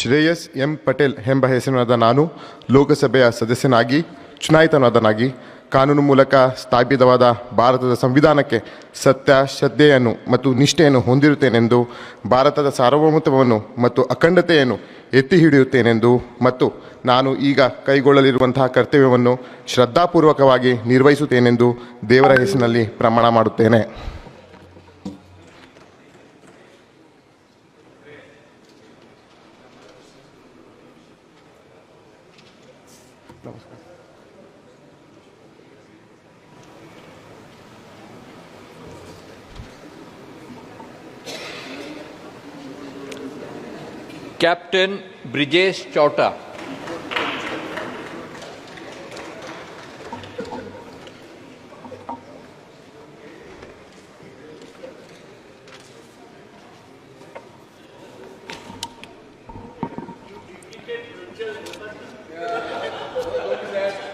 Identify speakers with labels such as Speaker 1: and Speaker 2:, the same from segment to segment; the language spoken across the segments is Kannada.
Speaker 1: ಶ್ರೇಯಸ್ ಎಂ ಪಟೇಲ್ ಎಂಬ ಹೆಸರಿನಾದ ನಾನು ಲೋಕಸಭೆಯ ಸದಸ್ಯನಾಗಿ, ಚುನಾಯಿತನಾದನಾಗಿ, ಕಾನೂನು ಮೂಲಕ ಸ್ಥಾಪಿತವಾದ ಭಾರತದ ಸಂವಿಧಾನಕ್ಕೆ ಸತ್ಯ, ಶ್ರದ್ಧೆಯನ್ನು ಮತ್ತು ನಿಷ್ಠೆಯನ್ನು ಹೊಂದಿರುತ್ತೇನೆಂದು, ಭಾರತದ ಸಾರ್ವಭೌಮತ್ವವನ್ನು ಮತ್ತು ಅಖಂಡತೆಯನ್ನು ಎತ್ತಿ ಹಿಡಿಯುತ್ತೇನೆಂದು ಮತ್ತು ನಾನು ಈಗ ಕೈಗೊಳ್ಳಲಿರುವಂತಹ ಕರ್ತವ್ಯವನ್ನು ಶ್ರದ್ಧಾಪೂರ್ವಕವಾಗಿ ನಿರ್ವಹಿಸುತ್ತೇನೆಂದು ದೇವರ ಹೆಸರಿನಲ್ಲಿ ಪ್ರಮಾಣ ಮಾಡುತ್ತೇನೆ.
Speaker 2: নমস্কার ক্যাপ্টেন ব্রিজেশ চৌটা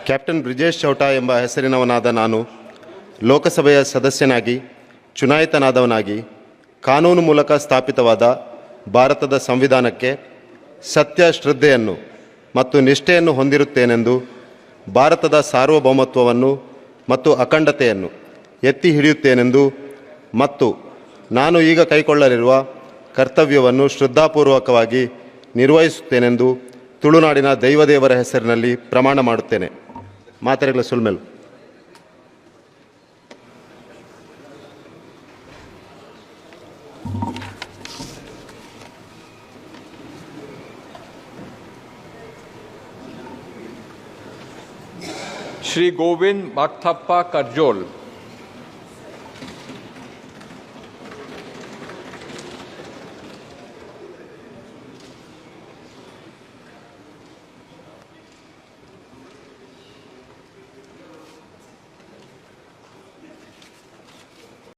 Speaker 3: ಕ್ಯಾಪ್ಟನ್ ಬ್ರಿಜೇಶ್ ಚೌಟಾ ಎಂಬ ಹೆಸರಿನವನಾದ ನಾನು ಲೋಕಸಭೆಯ ಸದಸ್ಯನಾಗಿ, ಚುನಾಯಿತನಾದವನಾಗಿ, ಕಾನೂನು ಮೂಲಕ ಸ್ಥಾಪಿತವಾದ ಭಾರತದ ಸಂವಿಧಾನಕ್ಕೆ ಸತ್ಯ ಶ್ರದ್ಧೆಯನ್ನು ಮತ್ತು ನಿಷ್ಠೆಯನ್ನು ಹೊಂದಿರುತ್ತೇನೆಂದು, ಭಾರತದ ಸಾರ್ವಭೌಮತ್ವವನ್ನು ಮತ್ತು ಅಖಂಡತೆಯನ್ನು ಎತ್ತಿ ಹಿಡಿಯುತ್ತೇನೆಂದು ಮತ್ತು ನಾನು ಈಗ ಕೈಗೊಳ್ಳಲಿರುವ ಕರ್ತವ್ಯವನ್ನು ಶ್ರದ್ಧಾಪೂರ್ವಕವಾಗಿ ನಿರ್ವಹಿಸುತ್ತೇನೆಂದು ತುಳುನಾಡಿನ ದೈವದೇವರ ಹೆಸರಿನಲ್ಲಿ ಪ್ರಮಾಣ ಮಾಡುತ್ತೇನೆ. ಮಾತೆರೆಗಳ ಸುಲ್ಮೆಲ್
Speaker 2: Shri Govind Makthappa Karjol.